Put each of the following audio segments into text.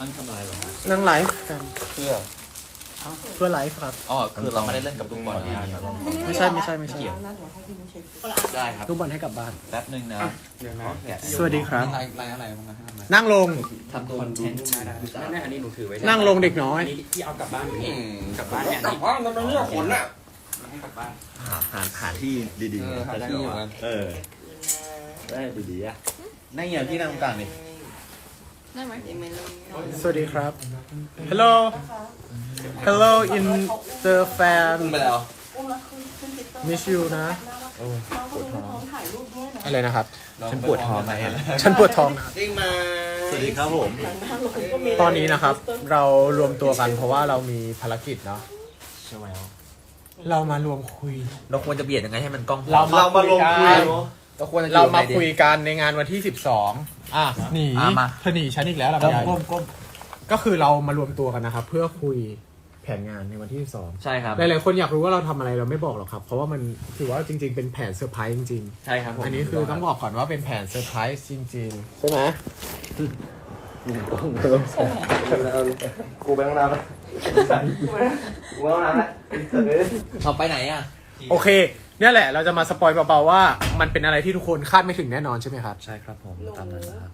นั่งทำลายเหรอนั่งไลฟ์กันเพื่อเพื่อไลฟ์ครับ อ๋อคือเราไม่ได้เล่นกับลูกบอลนะไม่ใช่ไม่ใช่ไม่ใช่ ได้ครับลูกบอลให้กลับบ้าน แป๊บหนึ่งนะสวัสดีครับ ไลน์ไลน์อะไรบ้างนะทำอะไรนั่งลง ทำคอนเทนต์แม่อันนี้หนูถือไว้นั่งลงเด็กน้อยอันนี้ที่เอากลับบ้านอยู่นี่กลับบ้านเนี่ยกลับบ้านมันเป็นเรื่องขนอะให้กลับบ้านหาหาหาที่ดีเออหาที่อยู่กันๆเออได้ดีๆอะนั่งอย่างที่นั่งตรงกลางนี่ ได้ไหมสวัสดีครับ Hello Hello in the fan ไปแล้ว miss you นะอะไรนะครับ ฉันปวดท้องไหมฉันปวดท้องนะจริงมาสวัสดีครับผม ตอนนี้นะครับ เรารวมตัวกันเพราะว่าเรามีภารกิจเนาะใช่ไหมเรามารวมคุย เราควรจะเบียดยังไงให้มันกล้องเรามาลงคุยเราควรจะเรามาคุยกันในงานวันที่ 12 อะหนีอะมา เธอหนีฉันอีกแล้วลำก้มไยก้มก้มก็คือเรามารวมตัวกันนะครับ เพื่อคุยแผนงานในวันที่12ใช่ครับ หลายๆคนอยากรู้ว่าเราทำอะไรเราไม่บอกหรอกครับ เพราะว่ามันถือว่าจริง ๆ เป็นแผนเซอร์ไพรส์จริง ใช่ครับผมๆ อันนี้คือต้องบอกก่อนว่าเป็นแผนเซอร์ไพรส์จริงๆใช่ไหมกูไปห้องน้ำแล้วกูไปห้องน้ำแล้วเอาไปไหนอะ โอเค เนี่ยแหละเราจะมาสปอยเบาๆว่ามันเป็นอะไรที่ทุกคนคาดไม่ถึงแน่นอนใช่ไหมครับ ใช่ครับผมตามนั้นนะครับ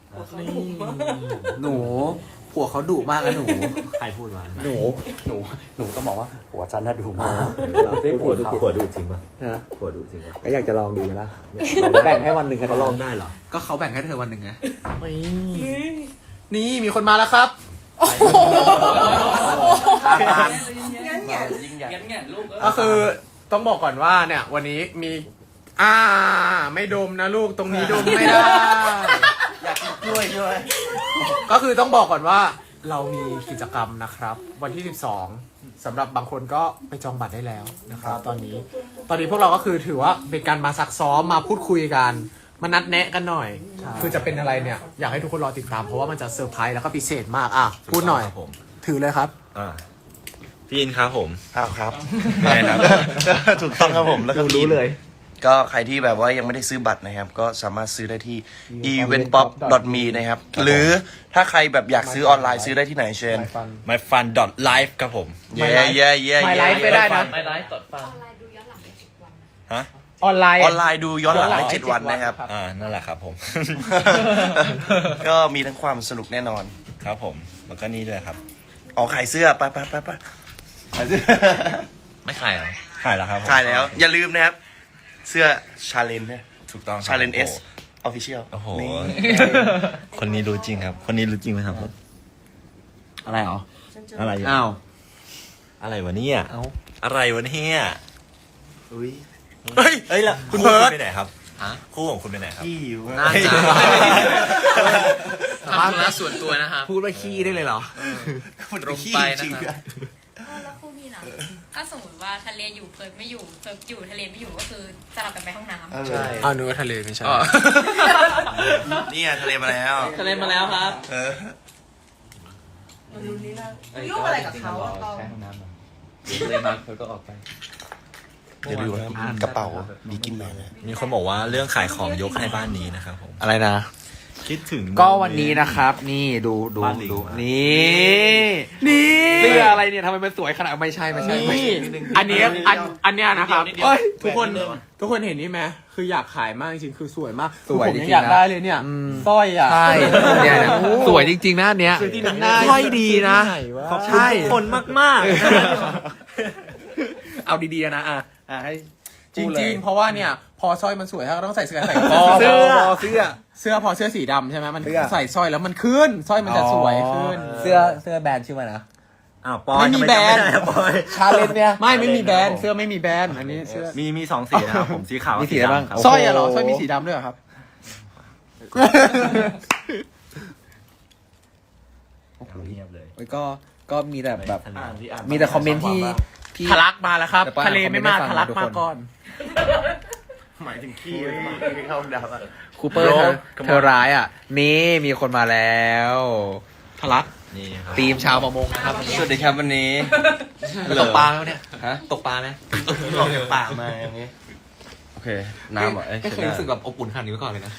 หนูผัวเขาดุมากนะหนูใครพูดมาหนูหนูหนูต้องบอกว่าหัวฉันน่าดูมากได้ปวดดูปวดดูจริงป่ะปวดดูจริงป่ะก็อยากจะลองดูไหมล่ะแบ่งให้วันหนึ่งกันเขาลองได้เหรอก็เขาแบ่งให้เธอวันหนึ่งไงนี่มีคนมาแล้วครับยิ่งใหญ่ก็คือ ต้องบอกก่อนว่าเนี่ย วันนี้มีอ่า ไม่ดมนะลูกตรงนี้ดมไม่ได้ อยากกินกล้วยด้วยก็คือต้องบอกก่อนว่า เรามีกิจกรรมนะครับ วันที่ 12สำหรับบางคนก็ไปจองบัตรได้แล้วนะครับ ตอนนี้ ตอนนี้พวกเราก็คือถือว่าเป็นการมาซักซ้อมมาพูดคุยกัน มานัดแนะกันหน่อย คือจะเป็นอะไรเนี่ย อยากให้ทุกคนรอติดตามเพราะว่ามันจะเซอร์ไพรส์แล้วก็พิเศษมากอะพูดหน่อย ครับผม ถือเลยครับ อ่า พี่อินครับผมอ้าวครับ ใช่ครับ ถูกต้องครับผมแล้วก็รู้เลย ก็ใครที่แบบว่ายังไม่ได้ซื้อบัตรนะครับ ก็สามารถซื้อได้ที่ eventpop.me นะครับ หรือถ้าใครแบบอยากซื้อออนไลน์ซื้อได้ที่ไหนเชน my fun dot life ครับผม เย้เย้เย้ My เย้ Life ไม่ได้นะไม่ไลฟ์สดฟัง ออนไลน์ดูย้อนหลังได้สิบวันนะฮะ ออนไลน์ ออนไลน์ดูย้อนหลังได้เจ็ดวันนะครับ อ่า นั่นแหละครับผม ก็มีทั้งความสนุกแน่นอน ครับผม แล้วก็นี่ด้วยครับอ๋อขายเสื้อไปไปไปไปขายเสื้อ ไม่ขายเหรอ ขายแล้วครับผมขายแล้ว อย่าลืมนะครับ เสื้อชาเลนเนี่ยถูกต้องครับชาเลนเอสออฟฟิเชียลโอ้โห คนนี้รู้จริงครับ คนนี้รู้จริงไหมครับอะไรเหรอ อะไรอยู่อ้าว อะไรวะเนี่ยเอ้า อะไรวะเนี่ยอุ้ยเฮ้ยเอ้ยละคุณคู่เพิร์ทไปไหนครับฮะ คู่ของคุณไปไหนครับ พี่อยู่น่าจะสามารถทำธุระส่วนตัวนะครับ พูดว่าขี้ได้เลยเหรอตรงไปนะครับแล้วคู่พี่ นะถ้าสมมติว่าทะเลอยู่เพิร์ดไม่อยู่เพิร์ดอยู่ทะเลไม่อยู่ก็คือสลับกันไปห้องน้ำเออใช่อ้าวนึกว่าทะเลไม่ใช่อ๋อเนี่ยทะเลมาแล้วทะเลมาแล้วครับเออยุ่งอะไรกับเขาอะใช้ห้องน้ำหน่อยทะเลมาเพิร์ดก็ออกไปอย่าลืมนะกระเป๋าบีกินแมนนะมีคนบอกว่าเรื่องขายของยกให้บ้านนี้นะครับผมอะไรนะ คิดถึงก็วันนี้นะครับ นี่ดูดูบ้านหลิงดูนะนี่นี่เสื้ออะไรเนี่ยทำไมมันสวยขนาดไม่ใช่ไม่ใช่ไม่นี่ ใช่ อันนี้อันอันเนี้ยนะครับนิดเดียวเอ้ยทุกคนทุกคนเห็นนี่ไหมคืออยากขายมากจริงๆคือสวยมากสวยคือผมจริยังงๆอยากนะได้เลยเนี่ยอืม สร้อยอะใช่เนี่ยนะสวยจริงๆนะอันเนี้ยคือที่ไหนได้สร้อยดีนะที่ไหวใช่คนมากเอาดีๆนะอะ อะให้ จริงๆเพราะว่าเนี่ย พอสร้อยมันสวยถ้าเราต้องใส่เสื้อใส่พอเสื้พออเสื้อ เสื้อพอเสื้อสีดำใช่ไหมมันเสื้อ ใส่สร้อยแล้วมันขึ้นสร้อยมันจะสวยขึ้น เสื้อเสื้อแบรนด์ชื่อมันนะอ้าวปอยไม่มีทำแบรนด์จำไม่ได้อะปอย ชาเลนเนี่ย ไม่ไม่มีแบรนด์เสื้อไม่มีแบรนด์อันนี้เสื้อมีมีสองสีนะครับผมสีขาวมีสีอะไรบ้าง ดำคบสร้อยอะเหรอสร้อยมีสีดำด้วยเหรอครับ เงียบเลย แล้วก็ก็มีแต่แบบ อ่านที่อ่านมีแต่คอมเมนต์ที่ ที่ทะลักมาแล้วครับแต่ปอยทะเลไม่มาคอมเมนต์ให้ฟังทะลักทุกมาคน ก่อน หมายถึงขี้ที่เข้าดับอะคูเปอร์เธอเธอร้ายอะ นี่มีคนมาแล้วทะลักนี่ครับทีมชาวประมงนะครับสวัสดีครับวันนี้ตกปลาไหมเนี่ยฮะตกปลาไหมออกจากป่ามาอย่างงี้โอเคน้ำเหรอเอ้ยไม่เคยรู้สึกแบบอบอุ่นขนาดนี้มาก่อนเลยนะ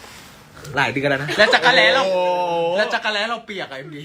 หลายเดือนแล้วนะ แล้วจักรแล้เรา แล้วจักรแล้เราเปียกอะเอ็มดี